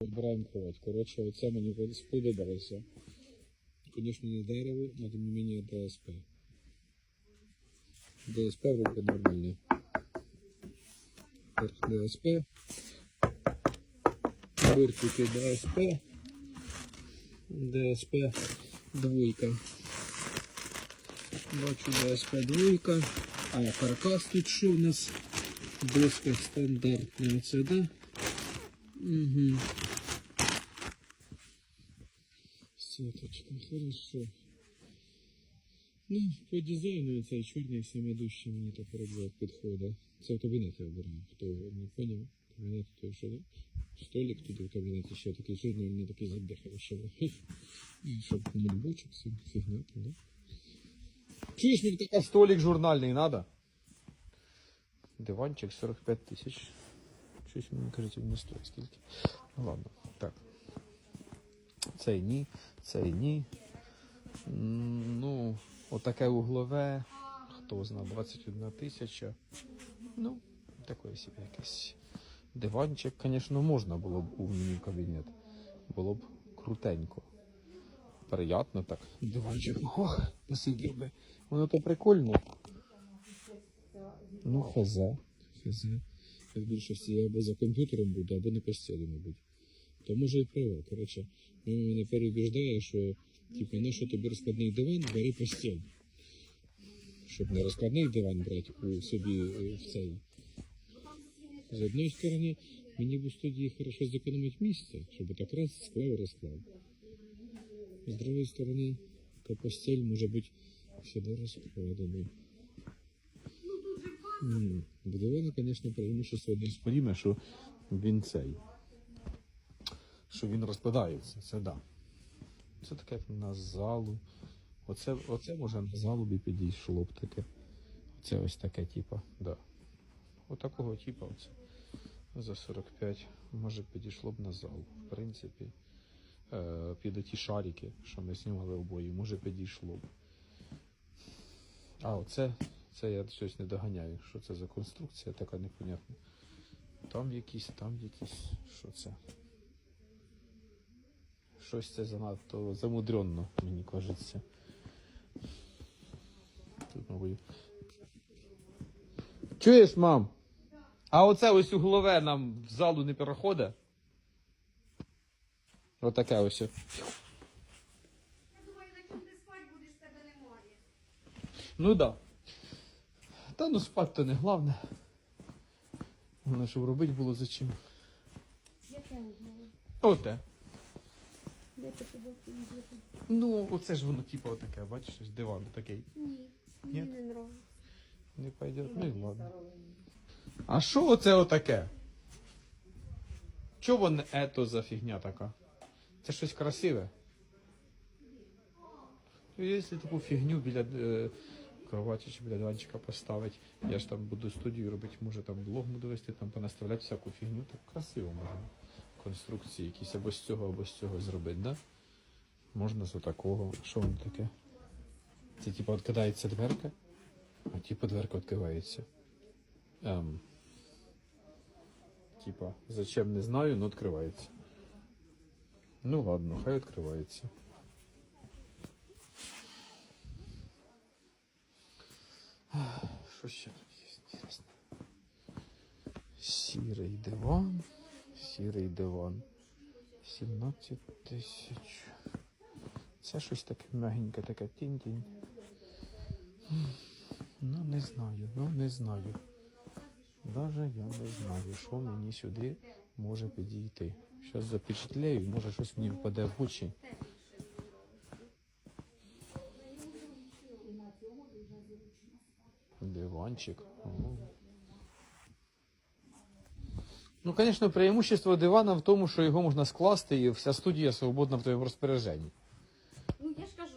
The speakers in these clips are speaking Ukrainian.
Збираємо кровать. Коротше, оце мені сподобалося. Звісно, не дерево, але тим не менше ДСП. ДСП вроде нормальний. ДСП. Бортики ДСП. ДСП двойка. Бачу ДСП двойка. А каркас тут що у нас? Доска стандартна. Оце, да? Угу. Сеточка, хорошо. Ну, по дизайну цей чорний самодущий мені так роблять підходить. Це в кабінеті обираю. Хто не поняв, кабінет то що да? столик туди в кабінеті ще такий жирний, мені такий задихав, що щоб ноутбучок, фігня, да? Чуєш, мені така Столик журнальний надо. Диванчик 45 тисяч. Щось мені кажуть, він не стоїть скільки. Ну ладно, так. Цей ні, цей ні. Ну, отаке углове. Хто зна, 21 тисяча. Ну, такий собі якийсь диванчик, звісно, можна було б у мені кабінет. Було б крутенько. Приятно так. Диванчик. Ох, посидів би. Воно то прикольно. Ну, хз. Хз. В більшості я або за комп'ютером буду, або на постелі, мабуть. То може і права. Коротше, мама мене переубіждає, що типу, ну що тобі розкладний диван, бери постіль. Щоб не розкладний диван брати у собі е, в цей. З одної сторони, мені б у студії хорошо зекономити місце, щоб так раз склав розклав. З другої сторони, та постіль може бути сюди розкладений. М, Будована, звісно, преимущество одне з Подібне, що він цей. Що він розкладається, це да. Це таке на залу. Оце, оце може на залу би підійшло б таке. Оце ось таке, типа, да. Отакого типа оце. За 45 може підійшло б на залу. В принципі. Е, під ті шарики, що ми знімали обої, може підійшло б. А, оце, це я щось не доганяю. Що це за конструкція така непонятна. Там якісь, там якісь. Що це? Щось це занадто замудренно, мені кажеться. Тут, мабуть. Чуєш, мам? А оце ось углове нам в залу не переходить? Отаке ось. Я думаю, на ти спать будеш, тебе немає. Ну да. Та ну спати то не головне. Головне, щоб робити було за чим. Оте. Ну, оце ж воно, типу, отаке, бачиш, ось диван такий. Ні, Ні? мені не нравиться. Не пойдет, ну і ладно. А що оце отаке? Чого воно ето за фігня така? Це щось красиве. Якщо таку фігню біля е, кроваті чи біля поставити, я ж там буду студію робити, може там блог буду вести, там понаставляти всяку фігню, так красиво можна. Конструкції якісь або з цього, або з цього зробити, да? Можна з отакого. Що воно таке? Це типу відкидається дверка? А типа дверка відкривається. Ем. Типа, зачем не знаю, но відкривається. Ну ладно, хай відкривається. Що ще тут є? Сірий диван. Сірий диван. 17 тисяч. Це щось таке мягеньке, таке тінь-тінь. Ну, не знаю, ну не знаю. Даже я не знаю, що мені сюди може підійти. Зараз запечатлею, може щось мені впаде в очі. Диванчик. Ну, звісно, преимущество дивана в тому, що його можна скласти і вся студія свободна в твоєму розпорядженні. Ну я ж кажу,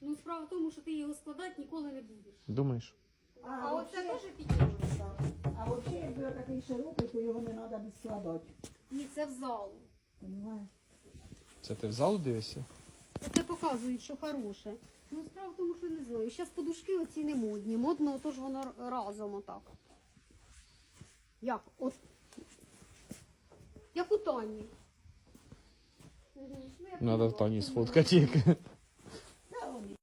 ну справа в тому, що ти його складати ніколи не будеш. Думаєш? А, оце теж підійде. А взагалі, якби такий широкий, то його не треба складати. Ні, це в залу. Понимаєш? Це ти в залу дивишся? Це показують, що хороше. Ну справа в тому, що не знаю. Зараз подушки оці не модні. Модно, отож воно разом отак. Як? От. Як у Тані. Ну, я Надо в Тані сфоткати. як.